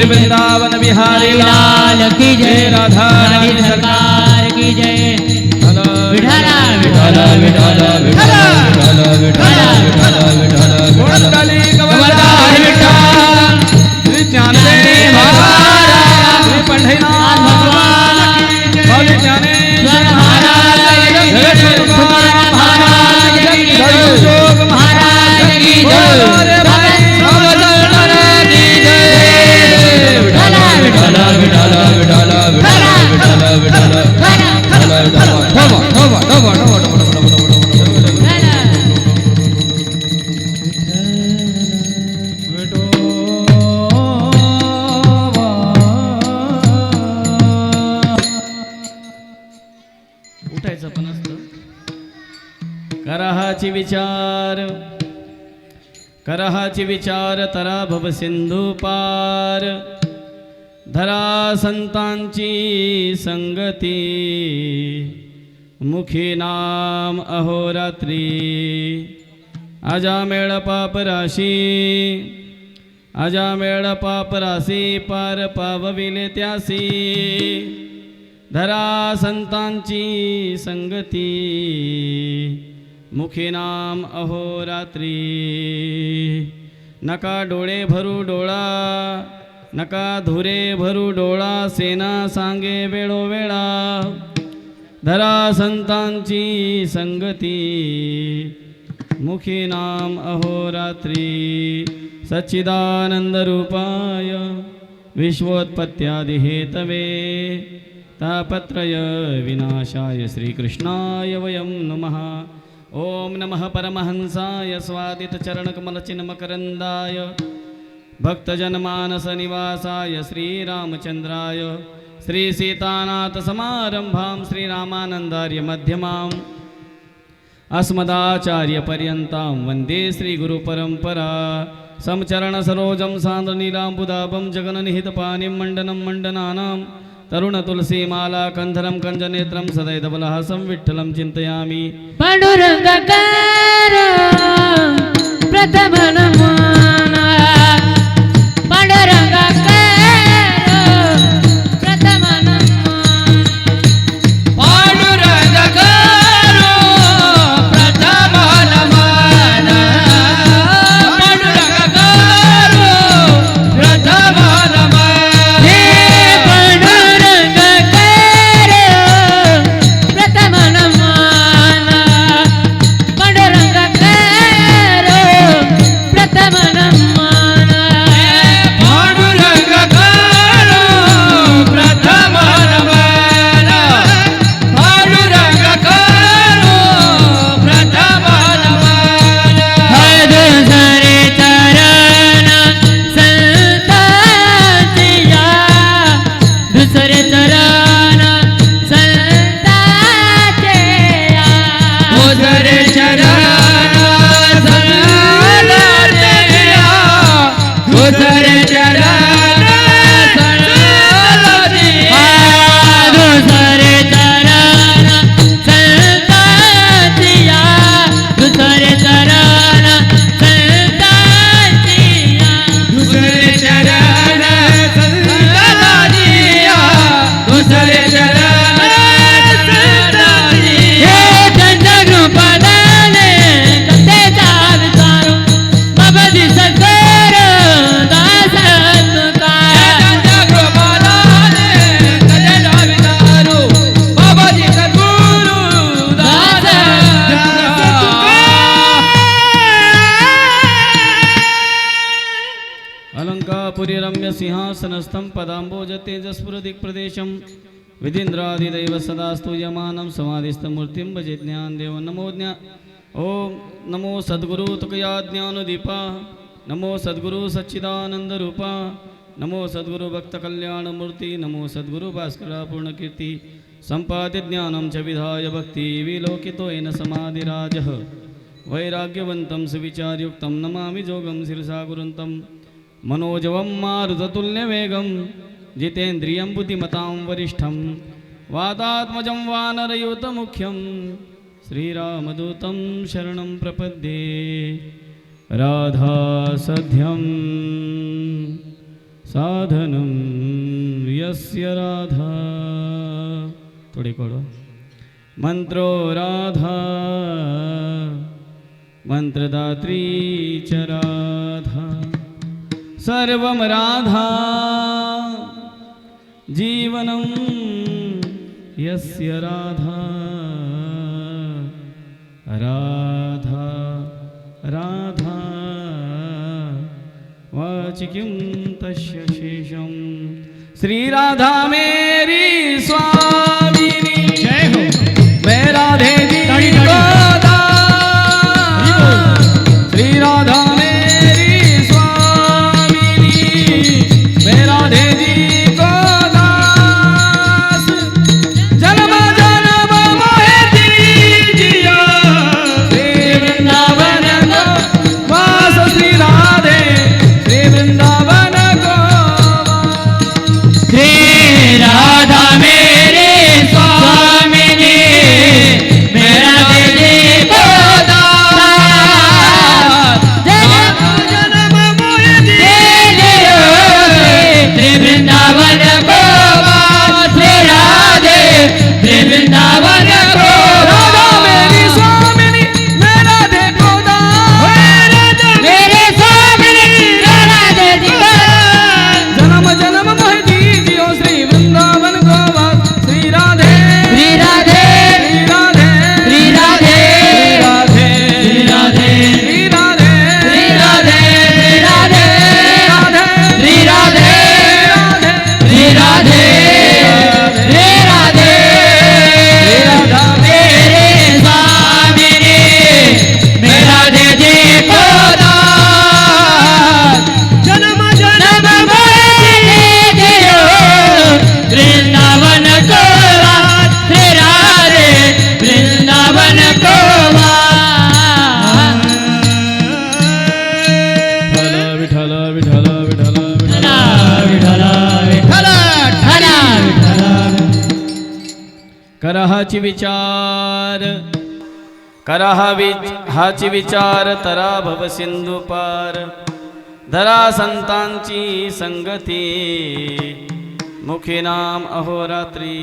श्री वृंदावन बिहारी लाल की जय राधा रानी सरकार। की जय। विठाला विठाला विठाला विचार तरा भव सिंधू पार धरा संतांची संगती. मुखी नाम अहोरात्री. अजामेळ पाप राशी. आजा मेळ पाप राशी पार पावविले त्यासी. धरा संतांची संगती. मुखी नाम अहोरात्री. नका डोळे भरू डोळा नका धुरे भरू डोळा सेना सांगे वेळोवेळा धरा संतांची संगती मुखी नाम अहोरात्री सच्चिदानंद रूपाय हेतवे. तापत्रय विनाशाय श्रीकृष्णाय वयं नमः. ॐ नमः परमहंसाय स्वादितचरणकमलचिन्मकरन्दाय भक्तजनमानसनिवासाय श्रीरामचन्द्राय श्रीसीतानाथसमारम्भां श्रीरामानन्दार्य मध्यमाम् अस्मदाचार्यपर्यन्तां वन्दे श्रीगुरुपरम्परा समचरणसरोजं सान्द्रनीलाम्बुदाभं जगननिहितपानिं मण्डनं मण्डनानां तरुणतुलसीमाला कन्धरं कञ्जनेत्रं सदैधबलहासं विठ्ठलं चिन्तयामि सिंहासनस्थं पदाम्बोज तेजस्फुरदिक्प्रदेशं विधीन्द्रादिदैव सदा स्तूयमानं समाधिस्थमूर्तिं भजे ज्ञानदेव नमो ज्ञा। ॐ नमो सद्गुरु तुकया ज्ञानदीपा। नमो सद्गुरु सच्चिदानन्दरूपा। नमो सद्गुरु भक्तकल्याणमूर्ति नमो सद्गुरु भास्करा पूर्णकीर्ती। सम्पाद्य ज्ञानं च विधाय भक्ति विलोकितो येन समाधिराजः। वैराग्यवन्तं सुविचारयुक्तं नमामि जोगं शिरसा गुरुन्तं। मनोजवं मारुततुल्यवेगं जितेन्द्रियं बुद्धिमतां वरिष्ठं वादात्मजं वानरयूतमुख्यं श्रीरामदूतं शरणं प्रपद्ये राधासध्यं साधनं यस्य राधा। थोडी कोडो। मंत्रो राधा मंत्रदात्री च राधा। सर्वं राधा जीवनं यस्य राधा। राधा राधा। वाचिकिं तस्य शेषं। श्रीराधा मेरी स्वा करहाची विचार। करहा विच हाची विचार तरा भव सिंधू पार। धरा संतांची संगती। मुखी नाम अहोरात्री।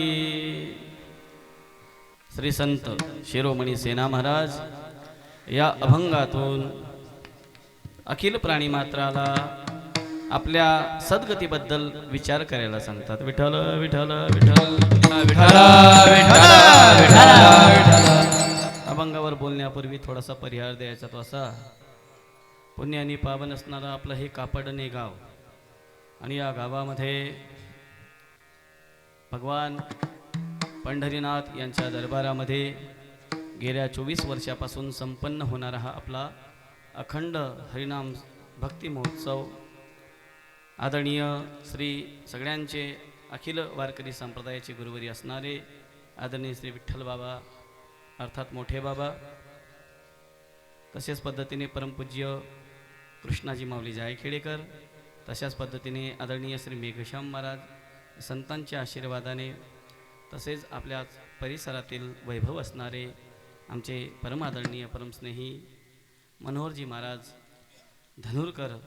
श्री संत शिरोमणी सेना महाराज या अभंगातून अखिल प्राणी मात्राला आपल्या सद्गतीबद्दल विचार करायला सांगतात. विठ्ठल विठ्ठल विठ्ठल विठ्ठल अभंगावर बोलण्यापूर्वी थोडासा परिहार द्यायचा तो असा. पुण्याने पावन असणारं आपलं हे कापडणे गाव आणि या गावामध्ये भगवान पंढरीनाथ यांच्या दरबारामध्ये गेल्या चोवीस वर्षापासून संपन्न होणारा हा आपला अखंड हरिनाम भक्ती महोत्सव आदरणीय श्री सगळ्यांचे अखिल वारकरी संप्रदायाचे गुरुवरी असणारे आदरणीय श्री विठ्ठल बाबा अर्थात मोठे बाबा तसेच पद्धतीने परमपूज्य कृष्णाजी माऊली जायखेडेकर तशाच पद्धतीने आदरणीय श्री मेघश्याम महाराज संतांच्या आशीर्वादाने तसेच आपल्या परिसरातील वैभव असणारे आमचे परमादरणीय परमस्नेही मनोहरजी महाराज धनुरकर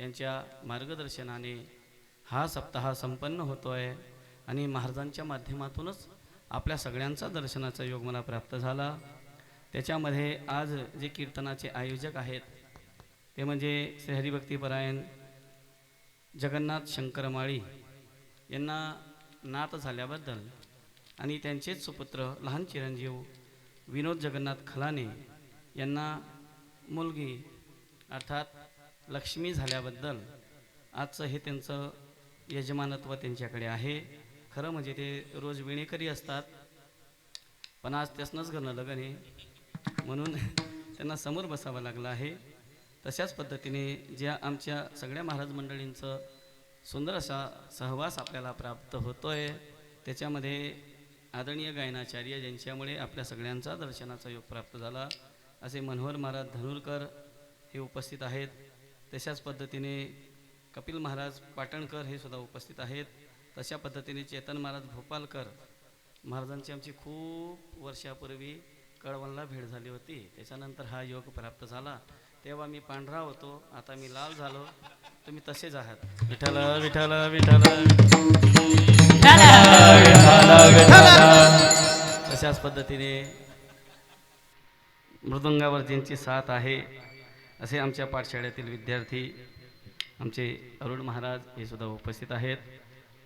यांच्या मार्गदर्शनाने हा सप्ताह संपन्न होतो आहे आणि महाराजांच्या माध्यमातूनच आपल्या सगळ्यांचा दर्शनाचा योग मला प्राप्त झाला. त्याच्यामध्ये आज जे कीर्तनाचे आयोजक आहेत ते म्हणजे श्री हरिभक्तीपरायण जगन्नाथ शंकरमाळी यांना नात झाल्याबद्दल आणि त्यांचेच सुपुत्र लहान चिरंजीव विनोद जगन्नाथ खलाने यांना मुलगी अर्थात लक्ष्मी झाल्याबद्दल आजचं हे त्यांचं यजमानत्व त्यांच्याकडे आहे. खरं म्हणजे ते रोज विणेकरी असतात. पण आज त्यासनंच घरणं लग्न आहे. म्हणून त्यांना समोर बसावं लागलं आहे. तशाच पद्धतीने ज्या आमच्या सगळ्या महाराज मंडळींचं सुंदर असा सहवास आपल्याला प्राप्त होतो आहे त्याच्यामध्ये आदरणीय गायनाचार्य ज्यांच्यामुळे आपल्या सगळ्यांचा दर्शनाचा योग प्राप्त झाला असे मनोहर महाराज धनुरकर हे उपस्थित आहेत. तशाच पद्धतीने कपिल महाराज पाटणकर हे सुद्धा उपस्थित आहेत. तशा पद्धतीने चेतन महाराज भोपालकर महाराजांची आमची खूप वर्षापूर्वी कळवणला भेट झाली होती. त्याच्यानंतर हा योग प्राप्त झाला. तेव्हा मी पांढरा होतो. आता मी लाल झालो. तुम्ही तसेच आहात. विठ्ठल विठ्ठल विठ्ठल. तशाच पद्धतीने मृदुंगावर ज्यांची साथ आहे. असे आमच्या पाठशाळेतील विद्यार्थी आमचे अरुण महाराज हे सुद्धा उपस्थित आहेत.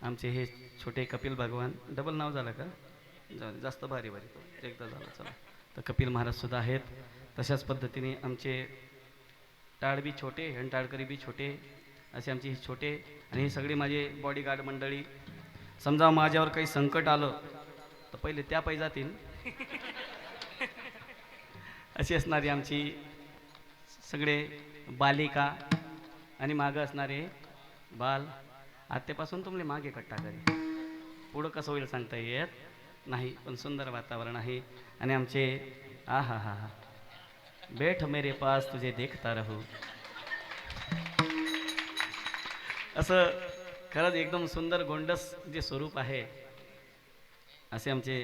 आमचे हे छोटे कपिल भगवान डबल नाव झालं का? जाऊ जास्त भारी भारी. तो एकदा झालं चला. तर कपिल महाराज सुद्धा आहेत. तशाच पद्धतीने आमचे टाळ बी छोटे आणि टाळकरी बी छोटे असे आमचे हे छोटे आणि हे सगळे माझे बॉडीगार्ड मंडळी. समजा माझ्यावर काही संकट आलं तर पहिले त्या पायी जातील. अशी असणारी आमची सगळे बालिका आणि मागं असणारे बाल आत्तेपासून तुमले मागे कट्टा करी पुढं कसं होईल सांगता येत नाही पण सुंदर वातावरण आहे आणि आमचे आ हा हा हा बैठ मेरे पास तुझे देखता राहू. असं खरंच एकदम सुंदर गोंडस जे स्वरूप आहे असे आमचे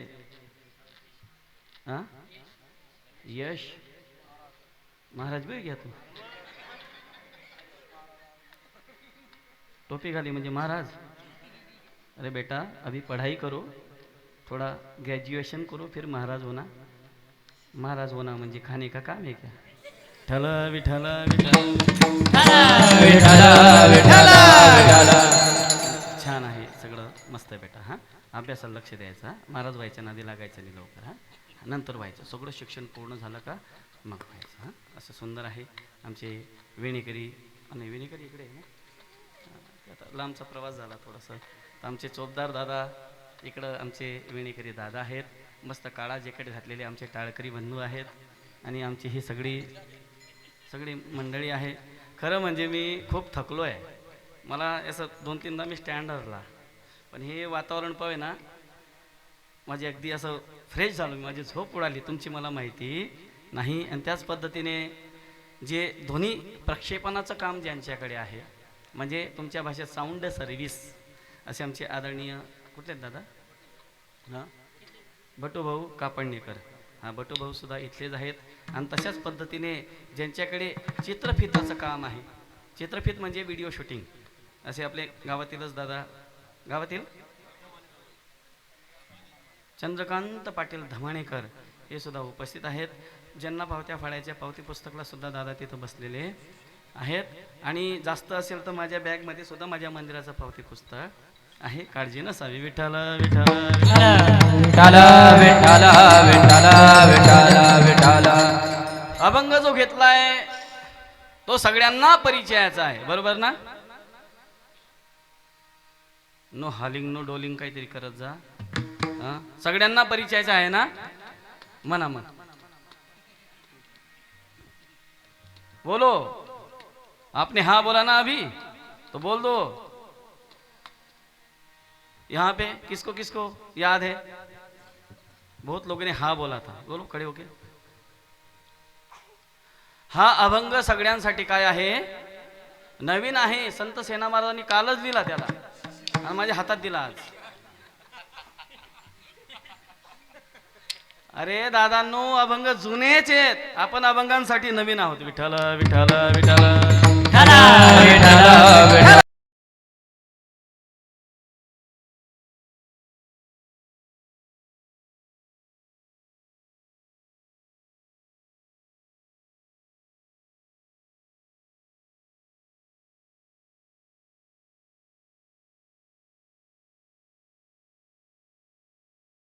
यश महाराज बी घ्या तू टोपी घाली म्हणजे महाराज. अरे बेटा अभी पढ़ाई करो. थोड़ा ग्रेजुएशन करो फिर महाराज होना. महाराज होना म्हणजे खाने का काम है क्या? ठल विठल विठल विठ्ठल छान आहे सगळं. मस्त आहे बेटा हां. अभ्यासाला लक्ष द्यायचं महाराज व्हायच्या नादी लागायचं नाही लवकर हां. नंतर व्हायचं. सगळं शिक्षण पूर्ण झालं का? मग व्हायचं हां. असं सुंदर आहे. आमचे वेणेकरी आणि वेणेकरी इकडे आहे ना? हां, आता लांबचा प्रवास झाला थोडासा. तर आमचे चोपदार दादा इकडं आमचे वेणेकरी दादा आहेत. मस्त काळा जॅकेट घातलेले आमचे टाळकरी बंधू आहेत. आणि आमची ही सगळी सगळी मंडळी आहे. खरं म्हणजे मी खूप थकलो आहे. मला असं दोन तीनदा मी स्टँड हरला पण हे वातावरण पावे ना माझी अगदी असं फ्रेश झालो मी. माझी झोप उडाली. तुमची मला माहिती. नाही आणि त्याच पद्धतीने जे ध्वनी प्रक्षेपणाचं काम ज्यांच्याकडे आहे म्हणजे तुमच्या भाषेत साऊंड सर्व्हिस असे आमचे आदरणीय कुठले आहेत दादा? हां? बटूभाऊ कापडणेकर. हां बटूभाऊ सुद्धा इथलेच आहेत. आणि तशाच पद्धतीने ज्यांच्याकडे चित्रफिताचं काम आहे चित्रफित म्हणजे व्हिडिओ शूटिंग असे आपले गावातीलच दादा. गावातील? चंद्रकांत पाटील धमाणेकर. हे सुद्धा उपस्थित आहेत. ज्यांना पावत्या फाळायच्या पावती पुस्तकला सुद्धा दादा तिथं बसलेले आहेत. आणि जास्त असेल तर माझ्या बॅगमध्ये सुद्धा माझ्या मंदिराचं पावती पुस्तक आहे. काळजी नसावी. विठ्ठल विठ्ठल विठ्ठल. विठ्ठल विठ्ठल विठ्ठल विठ्ठल अभंग जो घेतलाय तो सगळ्यांना परिचयाचा आहे. बरोबर ना? नो हालिंग नो डोलिंग काहीतरी करत जा? सगळ्यांना परिचयाचा आहे ना? म्हणा म्हण बोलो। आपने हाँ बोला ना अभी? तो बोल दो। यहाँ पे किसको किसको याद है? बहुत लोगों ने हाँ बोला था। बोलो, खड़े होके। हा, अभंग सगळ्यांसाठी काय नवीन आहे। संत सेना महाराजांनी कालच दिला त्याला. दिला आज. अरे दादांनो अभंग जुनेच आहेत. आपण अभंगांसाठी नवीन आहोत. विठ्ठल विठ्ठल विठ्ठल. विठ्ठल